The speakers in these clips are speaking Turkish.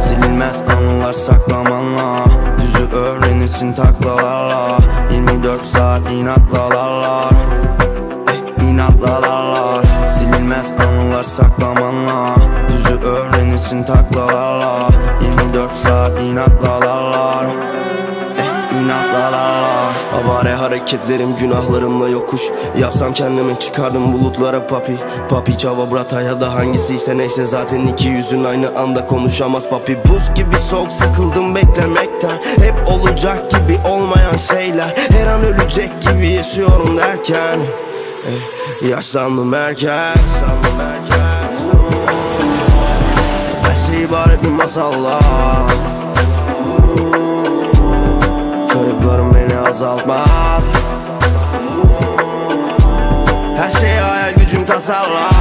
Silinmez anılar saklamanla Düzü öğrenirsin taklalarla. 24 saat inatlalarlar eh, İnatlalarlar Silinmez anılar saklamanla Düzü öğrenirsin taklalarla. Avare hareketlerim günahlarımla yokuş. Yapsam kendimi çıkardım bulutlara papi. Papi çava brata ya da hangisiyse neyse Zaten iki yüzün aynı anda konuşamaz papi. Buz gibi soğuk sıkıldım beklemekten. Hep olacak gibi olmayan şeyler. Her an ölecek gibi yaşıyorum derken. Eh, Yaşlandım erken Her şey ibaret bir masallar azaltmaz. Her şey hayal gücüm tasarlar.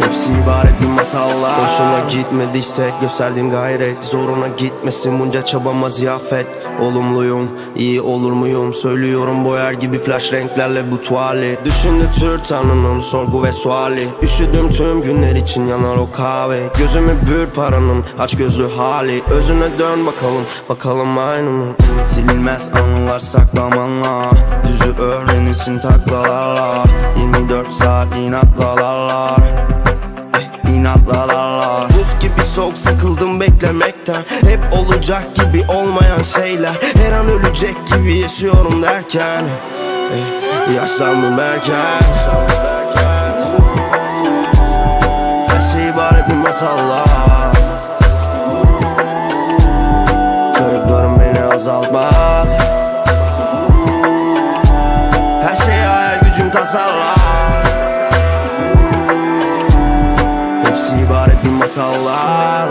Hepsi ibaret bir masallar. Hoşuna gitmediyse gösterdiğim gayret. Zoruna gitmesin bunca çabama ziyafet Olumluyum, iyi olur muyum? Söylüyorum boyar gibi flash renklerle bu tuvali Düşündürtür tanrının sorgu ve suali. Üşüdüm tüm günler için yanar o kahve. Gözümü bür paranın aç gözlü hali. Özüne dön bakalım, bakalım aynı mı? Silinmez anılar saklamanla. Düzü öğrenirsin taklalarla. 24 saat inatlalarlar eh, inatlalarlar Buz gibi soğuk sıkıldım beklemekten Hep olacak gibi olmayan şeyler. Her an ölecek gibi yaşıyorum derken eh, Yaşlandım erken Her şey ibaret bir masallar Kayıplarım beni azaltmaz. Her şey hayal gücüm tasarlar. Hepsi ibaret bir masallar